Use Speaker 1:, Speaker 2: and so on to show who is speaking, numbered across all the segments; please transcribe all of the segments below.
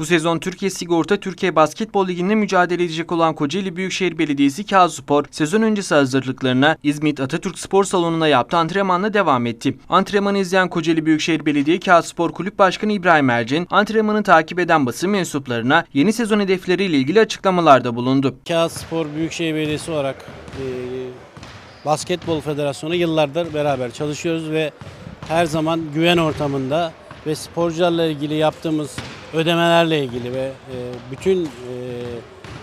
Speaker 1: Bu sezon Türkiye Sigorta Türkiye Basketbol Ligi'nde mücadele edecek olan Kocaeli Büyükşehir Belediyesi Kağıtspor sezon öncesi hazırlıklarına İzmit Atatürk Spor Salonu'nda yaptığı antrenmanla devam etti. Antrenmanı izleyen Kocaeli Büyükşehir Belediye Kağıtspor Kulüp Başkanı İbrahim Ercin, antrenmanı takip eden basın mensuplarına yeni sezon hedefleriyle ilgili açıklamalarda bulundu.
Speaker 2: Kağıt Spor Büyükşehir Belediyesi olarak e, Basketbol Federasyonu yıllardır beraber çalışıyoruz ve her zaman güven ortamında ve sporcularla ilgili yaptığımız ödemelerle ilgili ve e, bütün e,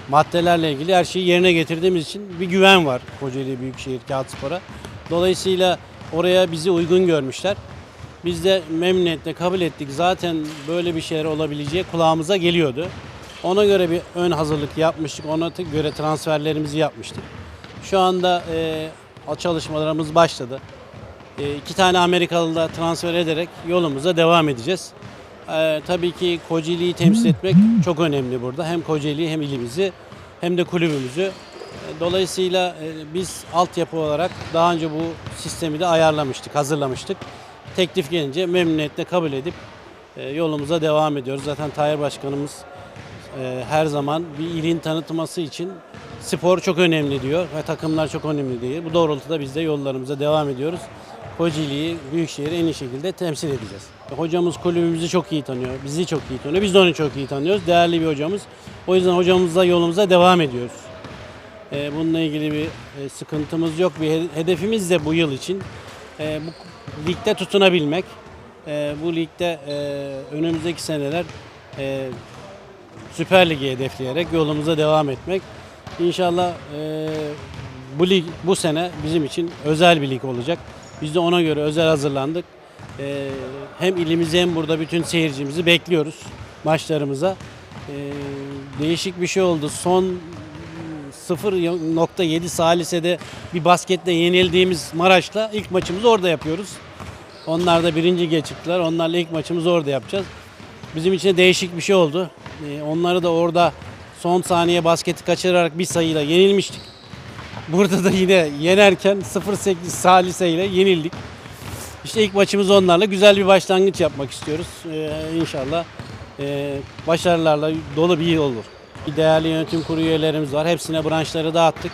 Speaker 2: maddelerle ilgili her şeyi yerine getirdiğimiz için bir güven var Kocaeli Büyükşehir Kağıt Spor'a. Dolayısıyla oraya bizi uygun görmüşler. Biz de memnuniyetle kabul ettik. Zaten böyle bir şeyler olabileceği kulağımıza geliyordu. Ona göre bir ön hazırlık yapmıştık. Ona göre transferlerimizi yapmıştık. Şu anda e, çalışmalarımız başladı. E, iki tane Amerikalı da transfer ederek yolumuza devam edeceğiz. E, tabii ki Kocaeli'yi temsil etmek çok önemli burada. Hem Kocaeli'yi hem ilimizi hem de kulübümüzü. E, Dolayısıyla e, biz altyapı olarak daha önce bu sistemi de ayarlamıştık, hazırlamıştık. Teklif gelince memnuniyetle kabul edip e, yolumuza devam ediyoruz. Zaten Tahir Başkanımız e, her zaman bir ilin tanıtması için spor çok önemli diyor ve takımlar çok önemli diyor. Bu doğrultuda biz de yollarımıza devam ediyoruz. Kocaeli'yi, Büyükşehir'i en iyi şekilde temsil edeceğiz. Hocamız kulübümüzü çok iyi tanıyor, bizi çok iyi tanıyor. Biz de onu çok iyi tanıyoruz. Değerli bir hocamız. O yüzden hocamızla yolumuza devam ediyoruz. E, bununla ilgili bir e, sıkıntımız yok. Bir he- hedefimiz de bu yıl için e, bu ligde tutunabilmek. E, bu ligde e, önümüzdeki seneler e, Süper Lig'i hedefleyerek yolumuza devam etmek. İnşallah e, bu lig bu sene bizim için özel bir lig olacak. Biz de ona göre özel hazırlandık. E, hem ilimizi hem burada bütün seyircimizi bekliyoruz maçlarımıza. E, değişik bir şey oldu. Son 0.7 salise'de bir basketle yenildiğimiz Maraş'la ilk maçımızı orada yapıyoruz. Onlar da birinci lige çıktılar. Onlarla ilk maçımızı orada yapacağız. Bizim için de değişik bir şey oldu. Ee, onları da orada son saniye basketi kaçırarak bir sayıyla yenilmiştik. Burada da yine yenerken 0.8 saliseyle yenildik. İşte ilk maçımız onlarla güzel bir başlangıç yapmak istiyoruz. Ee, inşallah e, başarılarla dolu bir yıl olur. Değerli yönetim kurulu üyelerimiz var. Hepsine branşları dağıttık.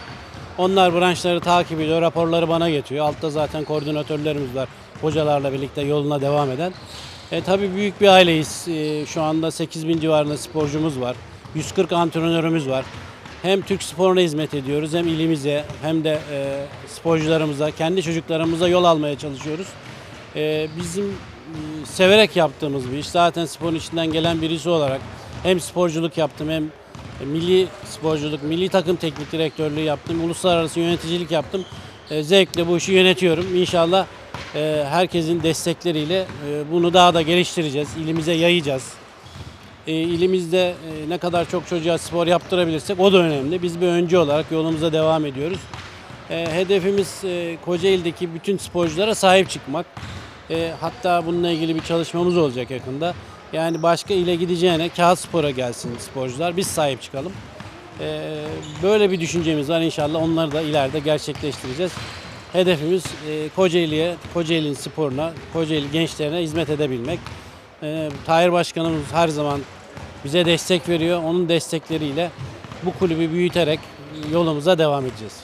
Speaker 2: Onlar branşları takip ediyor, raporları bana getiriyor. Altta zaten koordinatörlerimiz var. Hocalarla birlikte yoluna devam eden. E, tabii büyük bir aileyiz. E, şu anda 8 bin civarında sporcumuz var. 140 antrenörümüz var. Hem Türk sporuna hizmet ediyoruz hem ilimize hem de e, sporcularımıza, kendi çocuklarımıza yol almaya çalışıyoruz. E, bizim e, severek yaptığımız bir iş. Zaten sporun içinden gelen birisi olarak hem sporculuk yaptım hem milli sporculuk, milli takım teknik direktörlüğü yaptım, uluslararası yöneticilik yaptım. E, zevkle bu işi yönetiyorum. İnşallah e, herkesin destekleriyle e, bunu daha da geliştireceğiz, ilimize yayacağız. E, ilimizde e, ne kadar çok çocuğa spor yaptırabilirsek o da önemli. Biz bir öncü olarak yolumuza devam ediyoruz. E, hedefimiz e, Kocaeli'deki bütün sporculara sahip çıkmak. E, hatta bununla ilgili bir çalışmamız olacak yakında. Yani başka ile gideceğine kağıt spora gelsin sporcular. Biz sahip çıkalım. E, böyle bir düşüncemiz var inşallah. Onları da ileride gerçekleştireceğiz. Hedefimiz e, Kocaeli'ye, Kocaeli'nin sporuna, Kocaeli gençlerine hizmet edebilmek. E, Tahir Başkanımız her zaman bize destek veriyor. Onun destekleriyle bu kulübü büyüterek yolumuza devam edeceğiz.